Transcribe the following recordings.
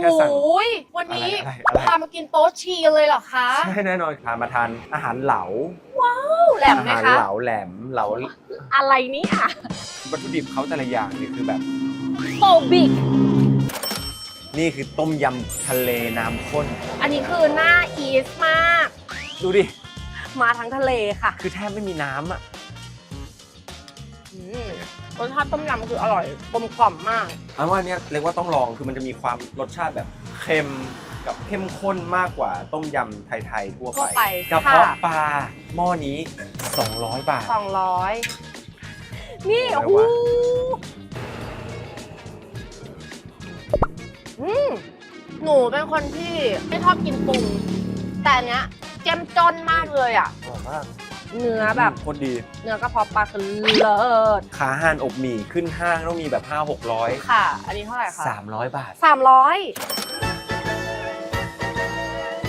แค่สั่งโอ้ยวันนี้อะไรอะไรอะไร พามากินโต๊ะชีเลยเหรอคะใช่แน่นอนค่ะมาทานอาหารเหลาแหลมอาไหมหารคะ เหลาแหลมเหลาอะไรเนี่ยวัตถุดิบเขาแต่ละอย่างนี่คือแบบโฟบิก นี่คือต้มยำทะเลน้ำข้น อันนี้คือหน้าอีสมาก ดูดิ มาทั้งทะเลค่ะคือแทบไม่มีน้ำอะ อืม รสชาติต้มยำคืออร่อยกลมกล่อมมาก อันว่าเนี้ยเรียกว่าต้องลองคือมันจะมีความรสชาติแบบเค็มกับเข้มข้นมากกว่าต้มยำไทยๆทั่วทั่วไปไปกระเพาะค่ะ ปลาหม้อนี้ 200 บาทสองร้อยนี่โอ้โอ้โหโหอืมหนูเป็นคนที่ไม่ชอบกินปรุงแต่อันเนี้ยเจ้มจนมากเลยอะ อร่อยมาก เนื้อแบบโคตรดี เนื้อกระเพาะปลาคือเลิศขาห่านอบหมี่ขึ้นห้างต้องมีแบบ 5 600 ค่ะ อันนี้เท่าไหร่คะ300 บาทสามร้อย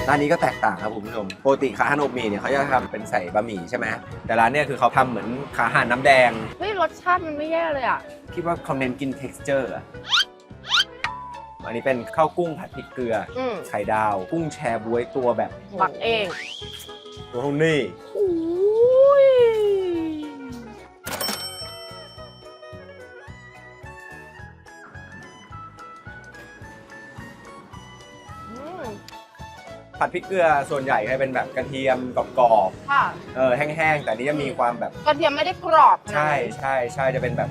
ร้านนี้ก็แตกต่างครับคุณผู้ชมปกติขาห่านอบหมี่เนี่ยเขาจะทำเป็นใส่บะหมี่ใช่ไหมแต่ร้านเนี่ยคือเขาทำเหมือนขาห่านน้ำแดง เฮ้ยรสชาติมันไม่แย่เลยอะ คิดว่าเขาเน้นกิน texture อะอันนี้เป็นข้าวกุ้งผัดพริกเกลืออืมไข่ดาว กุ้งแชร์บวยตัวแบบปักเอง ตัวเท่านี้ ผัดพริกเกลือส่วนใหญ่จะเป็นแบบกระเทียมกรอบค่ะๆเออแห้งๆ แต่อันนี้จะมีความแบบกระเทียมไม่ได้กรอบขนาดนั้นใช่ใช่ใช่จะเป็นแบบ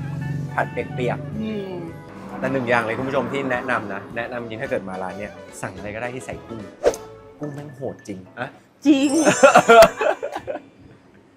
ผัดเปียกอืมๆแต่หนึ่งอย่างเลยคุณผู้ชมที่แนะนำนะ แนะนำจริงถ้าเกิดมาร้านเนี่ยสั่งอะไรก็ได้ที่ใส่กุ้ง กุ้งแม่งโหดจริงอะ จริง